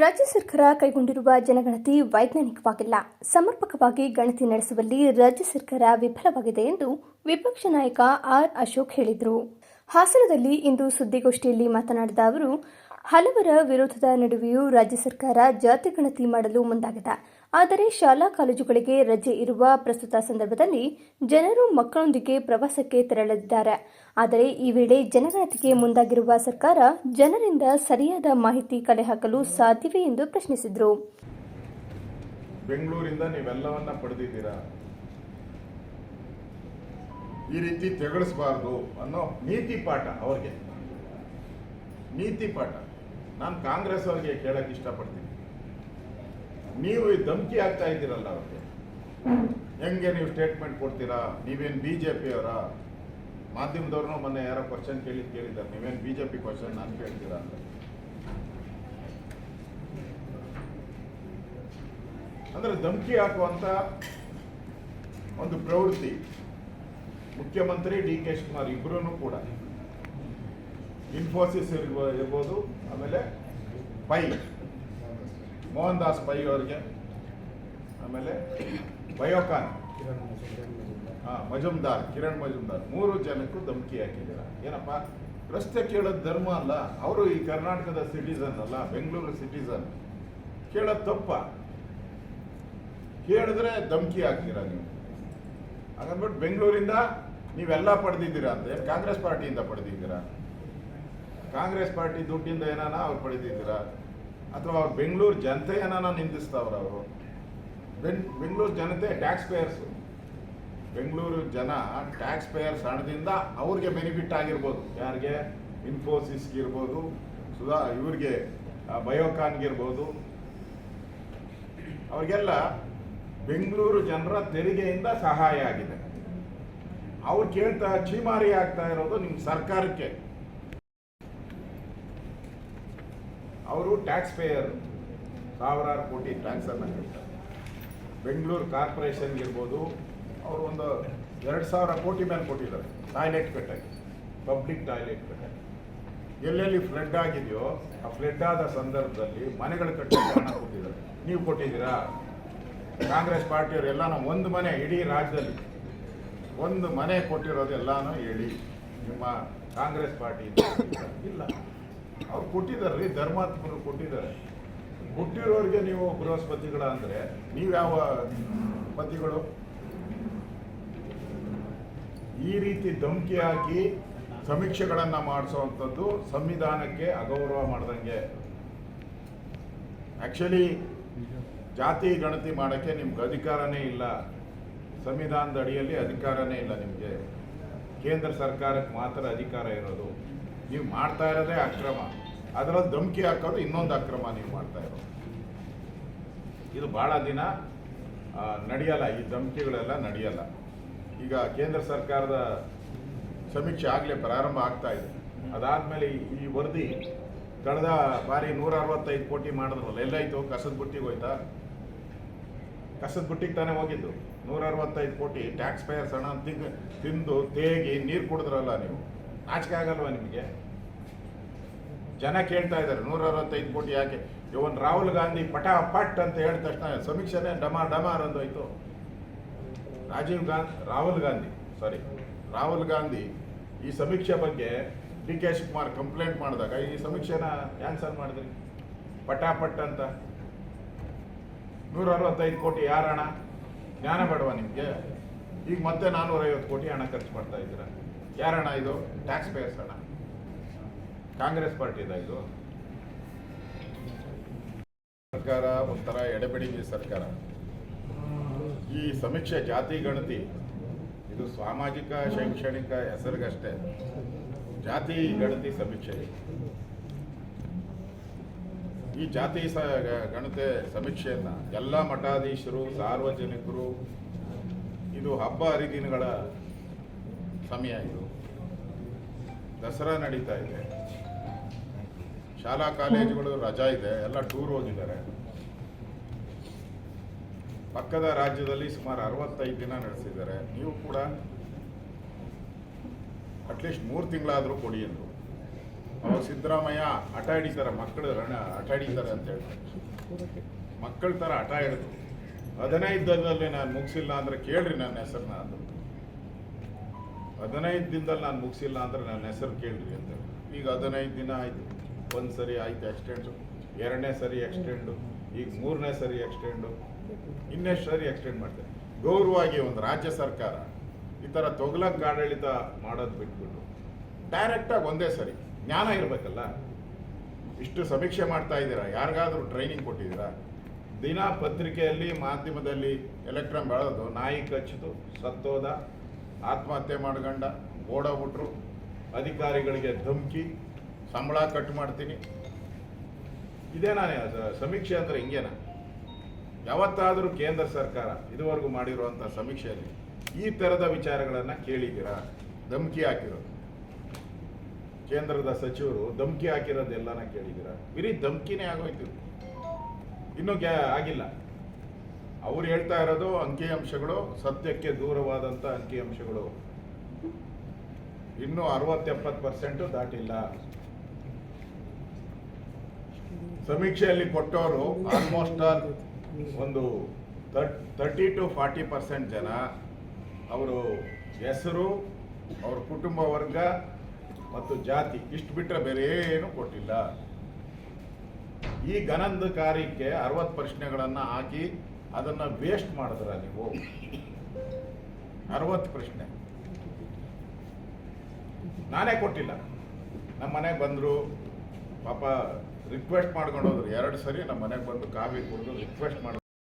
ರಾಜ್ಯ ಸರ್ಕಾರ ಕೈಗೊಂಡಿರುವ ಜನಗಣತಿ ವೈಜ್ಞಾನಿಕವಾಗಿಲ್ಲ. ಸಮರ್ಪಕವಾಗಿ ಗಣತಿ ನಡೆಸುವಲ್ಲಿ ರಾಜ್ಯ ಸರ್ಕಾರ ವಿಫಲವಾಗಿದೆ ಎಂದು ವಿಪಕ್ಷ ನಾಯಕ ಆರ್ ಅಶೋಕ್ ಹೇಳಿದರು. ಹಾಸನದಲ್ಲಿ ಇಂದು ಸುದ್ದಿಗೋಷ್ಠಿಯಲ್ಲಿ ಮಾತನಾಡಿದ ಅವರು, ಹಲವರ ವಿರೋಧದ ನಡುವೆಯೂ ರಾಜ್ಯ ಸರ್ಕಾರ ಜಾತಿ ಗಣತಿ ಮಾಡಲು ಮುಂದಾಗಿದೆ. ಆದರೆ ಶಾಲಾ ಕಾಲೇಜುಗಳಿಗೆ ರಜೆ ಇರುವ ಪ್ರಸ್ತುತ ಸಂದರ್ಭದಲ್ಲಿ ಜನರು ಮಕ್ಕಳೊಂದಿಗೆ ಪ್ರವಾಸಕ್ಕೆ ತೆರಳಲಿದ್ದಾರೆ. ಆದರೆ ಈ ವೇಳೆ ಜನಗಣತಿಗೆ ಮುಂದಾಗಿರುವ ಸರ್ಕಾರ ಜನರಿಂದ ಸರಿಯಾದ ಮಾಹಿತಿ ಕಲೆ ಹಾಕಲು ಸಾಧ್ಯವೇ ಎಂದು ಪ್ರಶ್ನಿಸಿದರು. ಬೆಂಗಳೂರಿಂದ ನೀವೆಲ್ಲವನ್ನ ಪಡೆದಿದ್ದೀರಾ? ಈ ರೀತಿ ತೆಗಳಿಸಬಾರ್ದು ಅನ್ನೋ ನೀತಿ ಪಾಠ ಅವ್ರಿಗೆ. ನೀತಿ ಪಾಠ. ನಾನು ಕಾಂಗ್ರೆಸ್ ಅವರಿಗೆ ಕೇಳಕ್ ಇಷ್ಟಪಡ್ತೀನಿ. ನೀವು ಧಮಕಿ ಆಗ್ತಾ ಇದ್ದೀರಲ್ಲ ಅವ್ರಿಗೆ. ಹೆಂಗೆ ನೀವು ಸ್ಟೇಟ್ಮೆಂಟ್ ಕೊಡ್ತೀರಾ? ನೀವೇನು ಬಿ ಜೆ ಪಿಯವರ ಮಾಧ್ಯಮದವ್ರನ್ನೂ ಮೊನ್ನೆ ಯಾರೋ ಕ್ವಶನ್ ಕೇಳಿ ಕೇಳಿದ್ದಾರೆ. ನೀವೇನು ಬಿ ಜೆ ಪಿ ಕ್ವಶನ್ ನಾನು ಕೇಳ್ತೀರಾ ಅಂತ. ಅಂದ್ರೆ ಧಮಕಿ ಹಾಕುವಂಥ ಒಂದು ಪ್ರವೃತ್ತಿ. ಮುಖ್ಯಮಂತ್ರಿ ಡಿ ಕೆ ಶಿವಕುಮಾರ್ ಇಬ್ಬರೂ ಕೂಡ. ಇನ್ಫೋಸಿಸ್ ಇರ್ಬೋ- ಇರ್ಬೋದು, ಆಮೇಲೆ ಪೈ ಮೋಹನ್ ದಾಸ್ ಪೈ ಅವರಿಗೆ ಆಮೇಲೆ ಬಯೋಕಾನ್, ಹಾಂ, ಮಜುಮ್ದಾರ್, ಕಿರಣ್ ಮಜುಮ್ದಾರ್, ಮೂರು ಜನಕ್ಕೂ ಧಮಕಿ ಹಾಕಿದ್ದೀರ. ಏನಪ್ಪ? ರಸ್ತೆ ಕೇಳೋದು ಧರ್ಮ ಅಲ್ಲ, ಅವರು ಈ ಕರ್ನಾಟಕದ ಸಿಟಿಸನ್ ಅಲ್ಲ, ಬೆಂಗಳೂರು ಸಿಟಿಸನ್ ಕೇಳೋದು ತಪ್ಪ? ಕೇಳಿದ್ರೆ ಧಮಕಿ ಹಾಕ್ತೀರಾ ನೀವು? ಹಾಗಂದ್ಬಿಟ್ಟು ಬೆಂಗಳೂರಿಂದ ನೀವೆಲ್ಲ ಪಡೆದಿದ್ದೀರಾ ಅಂತ ಕಾಂಗ್ರೆಸ್ ಪಾರ್ಟಿಯಿಂದ ಪಡೆದಿದ್ದೀರಾ? ಕಾಂಗ್ರೆಸ್ ಪಾರ್ಟಿ ದುಡ್ಡಿಂದ ಏನಾನ ಅವ್ರು ಪಡೆದಿದ್ದೀರಾ? ಅಥವಾ ಅವ್ರು ಬೆಂಗಳೂರು ಜನತೆ ಏನಾನ ನಿಂದಿಸ್ತಾವ್ರ ಅವರು. ಬೆನ್ ಬೆಂಗಳೂರು ಜನತೆ ಟ್ಯಾಕ್ಸ್ ಪೇಯರ್ಸ್ ಬೆಂಗಳೂರು ಜನ ಟ್ಯಾಕ್ಸ್ ಪೇಯರ್ಸ್ ಹಣದಿಂದ ಅವ್ರಿಗೆ ಬೆನಿಫಿಟ್ ಆಗಿರ್ಬೋದು. ಯಾರಿಗೆ? ಇನ್ಫೋಸಿಸ್ಗೆ ಇರ್ಬೋದು, ಸುಧಾ, ಇವ್ರಿಗೆ ಬಯೋಕಾನ್ಗೆ ಇರ್ಬೋದು. ಅವ್ರಿಗೆಲ್ಲ ಬೆಂಗಳೂರು ಜನರ ತೆರಿಗೆಯಿಂದ ಸಹಾಯ ಆಗಿದೆ. ಅವ್ರು ಕೇಳ್ತಾ ಚೀಮಾರಿ ಆಗ್ತಾ ಇರೋದು ನಿಮ್ಮ ಸರ್ಕಾರಕ್ಕೆ. ಅವರು ಟ್ಯಾಕ್ಸ್ ಪೇಯರ್ ಸಾವಿರಾರು ಕೋಟಿ ಟ್ಯಾಕ್ಸ್ ಅನ್ನ ಕಟ್ತಾರೆ ಬೆಂಗಳೂರು ಕಾರ್ಪೊರೇಷನ್ ಇರ್ಬೋದು, ಅವರು ಒಂದು ಎರಡು ಸಾವಿರ ಕೋಟಿ ಮೇಲೆ ಕೊಟ್ಟಿದ್ದಾರೆ. ಟಾಯ್ಲೆಟ್ ಕಟ್ಟಾಗಿ ಪಬ್ಲಿಕ್ ಟಾಯ್ಲೆಟ್ ಕಟ್ಟಾಗಿ ಎಲ್ಲೆಲ್ಲಿ ಫ್ಲಡ್ ಆಗಿದೆಯೋ, ಆ ಫ್ಲಡ್ ಆದ ಸಂದರ್ಭದಲ್ಲಿ ಮನೆಗಳು ಕಟ್ಟಕ್ಕೆ ಹಣ ಕೊಟ್ಟಿದ್ದಾರೆ. ನೀವು ಕೊಟ್ಟಿದ್ದೀರಾ? ಕಾಂಗ್ರೆಸ್ ಪಾರ್ಟಿಯವರು ಎಲ್ಲಾನು ಒಂದು ಮನೆ ಇಡೀ ರಾಜ್ಯದಲ್ಲಿ ಒಂದು ಮನೆ ಕೊಟ್ಟಿರೋದು ಎಲ್ಲಾನು ಹೇಳಿ. ನಿಮ್ಮ ಕಾಂಗ್ರೆಸ್ ಪಾರ್ಟಿ ಇಲ್ಲ. ಅವ್ರು ಕೊಟ್ಟಿದ್ದಾರೆ ರೀ, ಧರ್ಮಾತ್ಮರು ಕೊಟ್ಟಿದ್ದಾರೆ. ಕೊಟ್ಟಿರೋರಿಗೆ ನೀವು ಬೃಹಸ್ಪತಿಗಳ ಅಂದರೆ ನೀವು ಯಾವ ಪತಿಗಳು? ಈ ರೀತಿ ಧಮಕಿ ಹಾಕಿ ಸಮೀಕ್ಷೆಗಳನ್ನು ಮಾಡಿಸುವಂಥದ್ದು ಸಂವಿಧಾನಕ್ಕೆ ಅಗೌರವ ಮಾಡ್ದಂಗೆ. ಆ್ಯಕ್ಚುಲಿ ಜಾತಿ ಗಣತಿ ಮಾಡೋಕ್ಕೆ ನಿಮ್ಗೆ ಅಧಿಕಾರನೇ ಇಲ್ಲ. ಸಂವಿಧಾನದ ಅಡಿಯಲ್ಲಿ ಅಧಿಕಾರನೇ ಇಲ್ಲ ನಿಮಗೆ. ಕೇಂದ್ರ ಸರ್ಕಾರಕ್ಕೆ ಮಾತ್ರ ಅಧಿಕಾರ ಇರೋದು. ನೀವು ಮಾಡ್ತಾ ಇರೋದೇ ಅಕ್ರಮ. ಅದರಲ್ಲಿ ಧಮಕಿ ಹಾಕೋದು ಇನ್ನೊಂದು ಅಕ್ರಮ ನೀವು ಮಾಡ್ತಾ ಇರೋದು. ಇದು ಭಾಳ ದಿನ ನಡೆಯಲ್ಲ, ಈ ಧಮಕಿಗಳೆಲ್ಲ ನಡೆಯಲ್ಲ. ಈಗ ಕೇಂದ್ರ ಸರ್ಕಾರದ ಸಮೀಕ್ಷೆ ಆಗಲೇ ಪ್ರಾರಂಭ ಆಗ್ತಾ ಇದೆ. ಅದಾದಮೇಲೆ ಈ- ವರದಿ ಕಳೆದ ಬಾರಿ ನೂರ ಅರವತ್ತೈದು ಕೋಟಿ ಮಾಡಿದ್ರಲ್ಲ, ಎಲ್ಲಾಯ್ತು? ಕಸದ ಬುಟ್ಟಿಗೆ ಹೋಯ್ತಾ? ಕಸದ ಬುಟ್ಟಿಗೆ ತಾನೇ ಹೋಗಿದ್ದು. ನೂರ ಅರವತ್ತೈದು ಕೋಟಿ ಟ್ಯಾಕ್ಸ್ ಪೇಯರ್ಸ್ ಹಣ ತಿಂದು ತೇಗಿ ನೀರು ಕುಡಿದ್ರಲ್ಲ ನೀವು. ನಾಚಿಕೆ ಆಗಲ್ವಾ ನಿಮಗೆ? ಜನ ಕೇಳ್ತಾ ಇದ್ದಾರೆ ನೂರ ಅರವತ್ತೈದು ಕೋಟಿ ಯಾಕೆ? ಇವನ್ ರಾಹುಲ್ ಗಾಂಧಿ ಪಟ ಪಟ್ ಅಂತ ಹೇಳಿದ ತಕ್ಷಣ ಸಮೀಕ್ಷೆನೇ ಡಮ ಡಮಾರ್ ಅಂದೋಯ್ತು ರಾಜೀವ್ ಗಾಂಧಿ ರಾಹುಲ್ ಗಾಂಧಿ ಸಾರಿ ರಾಹುಲ್ ಗಾಂಧಿ ಈ ಸಮೀಕ್ಷೆ ಬಗ್ಗೆ ಡಿ ಕೆ ಶಿವಕುಮಾರ್ ಕಂಪ್ಲೇಂಟ್ ಮಾಡಿದಾಗ ಈ ಸಮೀಕ್ಷೆನ ಆನ್ಸರ್ ಮಾಡಿದ್ರಿ. ಪಟಾಪಟ್ ಅಂತ. ನೂರ ಅರವತ್ತೈದು ಕೋಟಿ ಯಾರ ಹಣ ಜ್ಞಾನ ಬೇಡವಾ ನಿಮಗೆ? ಈಗ ಮತ್ತೆ ನಾನ್ನೂರೈವತ್ತು ಕೋಟಿ ಹಣ ಖರ್ಚು ಮಾಡ್ತಾ ಇದ್ದೀರಾ? ಯಾರ ಹಣ ಇದು? ಟ್ಯಾಕ್ಸ್ ಪೇಯರ್ಸ್ ಹಣ ಕಾಂಗ್ರೆಸ್ ಪಾರ್ಟಿದ ಇದು. ಸರ್ಕಾರ ಒಂಥರ ಎಡೆಬಿಡಿಗೆ ಸರ್ಕಾರ. ಈ ಸಮೀಕ್ಷೆ ಜಾತಿ ಗಣತಿ, ಇದು ಸಾಮಾಜಿಕ, ಶೈಕ್ಷಣಿಕ ಹೆಸರಿಗಷ್ಟೇ. ಜಾತಿ ಗಣತಿ ಸಮೀಕ್ಷೆ. ಈ ಜಾತಿ ಸ, ಗಣತೆ ಸಮೀಕ್ಷೆಯನ್ನ ಎಲ್ಲ ಮಠಾಧೀಶರು, ಸಾರ್ವಜನಿಕರು, ಇದು ಹಬ್ಬ ಹರಿದಿನಗಳ ಸಮಯ ಇದು. ದಸರಾ ನಡೀತಾ ಇದೆ. ಶಾಲಾ ಕಾಲೇಜುಗಳು ರಜಾ ಇದೆ, ಎಲ್ಲ ಟೂರ್ ಹೋಗಿದ್ದಾರೆ. ಪಕ್ಕದ ರಾಜ್ಯದಲ್ಲಿ ಸುಮಾರು ಅರವತ್ತೈದು ದಿನ ನಡೆಸಿದ್ದಾರೆ. ನೀವು ಕೂಡ ಅಟ್ಲೀಸ್ಟ್ ಮೂರು ತಿಂಗಳಾದರೂ ಕೊಡಿ ಅಂದರು ಅವಾಗ ಸಿದ್ದರಾಮಯ್ಯ ಹಠ ಹಿಡಿತಾರೆ, ಮಕ್ಕಳು ರಣ ಹಠ ಹಿಡಿತಾರೆ ಅಂತ ಹೇಳ್ತಾರೆ. ಮಕ್ಕಳ ಥರ ಹಠ ಅದನ್ನೇ ಹದಿನೈದರಲ್ಲಿ ನಾನು ಮುಗಿಸಿಲ್ಲ ಅಂದರೆ ಕೇಳ್ರಿ ನನ್ನ ಹೆಸರನ್ನ ಅದು ಹದಿನೈದು ದಿನದಲ್ಲಿ ನಾನು ಮುಗಿಸಿಲ್ಲ ಅಂದರೆ ನನ್ನ ಹೆಸರು ಕೇಳಿರಿ ಅಂತ ಈಗ ಹದಿನೈದು ದಿನ ಆಯಿತು. ಒಂದು ಸರಿ ಆಯ್ತು ಎಕ್ಸ್ಟೆಂಡು ಎರಡನೇ ಸರಿ ಎಕ್ಸ್ಟೆಂಡು ಈಗ ಮೂರನೇ ಸರಿ ಎಕ್ಸ್ಟೆಂಡು ಇನ್ನೆಷ್ಟು ಸರಿ ಎಕ್ಸ್ಟೆಂಡ್ ಮಾಡ್ತಾರೆ. ಗೌರವವಾಗಿ ಒಂದು ರಾಜ್ಯ ಸರ್ಕಾರ ಈ ಥರ ತೊಗಲಕ್ಕೆ ಆಡಳಿತ ಮಾಡೋದು ಬಿಟ್ಬಿಟ್ಟು ಡೈರೆಕ್ಟಾಗಿ ಒಂದೇ ಸರಿ ಜ್ಞಾನ ಇರಬೇಕಲ್ಲ. ಇಷ್ಟು ಸಮೀಕ್ಷೆ ಮಾಡ್ತಾ ಇದ್ದೀರಾ? ಯಾರಿಗಾದರೂ ಟ್ರೈನಿಂಗ್ ಕೊಟ್ಟಿದ್ದೀರಾ? ದಿನ ಪತ್ರಿಕೆಯಲ್ಲಿ, ಮಾಧ್ಯಮದಲ್ಲಿ ಎಲೆಕ್ಟ್ರಾನ್ ಬೆಳೆದು ನಾಯಿ ಕಚ್ಚಿತು ಸತ್ತೋದ. ಆತ್ಮಹತ್ಯೆ ಮಾಡ್ಕೊಂಡ ಓಡೋಗ್ಬಿಟ್ರು ಅಧಿಕಾರಿಗಳಿಗೆ ಧಮಕಿ, ಸಂಬಳ ಕಟ್ ಮಾಡ್ತೀನಿ. ಇದೇ ನಾನೇ ಸಮೀಕ್ಷೆ ಅಂದ್ರೆ ಹಿಂಗೇನಾ? ಯಾವತ್ತಾದರೂ ಕೇಂದ್ರ ಸರ್ಕಾರ ಇದುವರೆಗೂ ಮಾಡಿರುವಂಥ ಸಮೀಕ್ಷೆಯಲ್ಲಿ ಈ ಥರದ ವಿಚಾರಗಳನ್ನು ಕೇಳಿದ್ದೀರಾ? ಧಮಕಿ ಹಾಕಿರೋದು. ಕೇಂದ್ರದ ಸಚಿವರು ಧಮಕಿ ಹಾಕಿರೋದೆಲ್ಲನ ಕೇಳಿದ್ದೀರಾ? ಬರೀ ಧಮಕಿನೇ ಆಗೋಯ್ತು. ಇನ್ನೂ ಆಗಿಲ್ಲ. ಅವ್ರು ಹೇಳ್ತಾ ಇರೋದು ಅಂಕಿಅಂಶಗಳು ಸತ್ಯಕ್ಕೆ ದೂರವಾದಂಥ ಅಂಕಿಅಂಶಗಳು ಇನ್ನೂ ಅರವತ್ತೆಪ್ಪತ್ತು ಪರ್ಸೆಂಟು ದಾಟಿಲ್ಲ. ಸಮೀಕ್ಷೆಯಲ್ಲಿ ಕೊಟ್ಟವರು ಆಲ್ಮೋಸ್ಟ್ ಆಲ್ ಒಂದು ತರ್ಟಿ ಟು ಫಾರ್ಟಿ ಪರ್ಸೆಂಟ್ ಜನ. ಅವರು ಹೆಸರು, ಅವ್ರ ಕುಟುಂಬ ವರ್ಗ ಮತ್ತು ಜಾತಿ ಇಷ್ಟು ಬಿಟ್ಟರೆ ಬೇರೆ ಏನು ಕೊಟ್ಟಿಲ್ಲ. ಈ ಘನಂದ ಕಾರ್ಯಕ್ಕೆ ಅರವತ್ತು ಪ್ರಶ್ನೆಗಳನ್ನು ಹಾಕಿ ಅದನ್ನು ವೇಸ್ಟ್ ಮಾಡಿದ್ರ ನೀವು? ಅರವತ್ತು ಪ್ರಶ್ನೆ. ನಾನೇ ಕೊಟ್ಟಿಲ್ಲ. ನಮ್ಮ ಮನೆಗೆ ಬಂದರು, ಪಾಪ ರಿಕ್ವೆಸ್ಟ್ ಮಾಡ್ಕೊಂಡು ಹೋದ್ರು. ಎರಡು ಸರಿ ನಮ್ಮ ಮನೆಗೆ ಬಂದು ಕಾಫಿ ಕುಡಿದು ರಿಕ್ವೆಸ್ಟ್ ಮಾಡಿ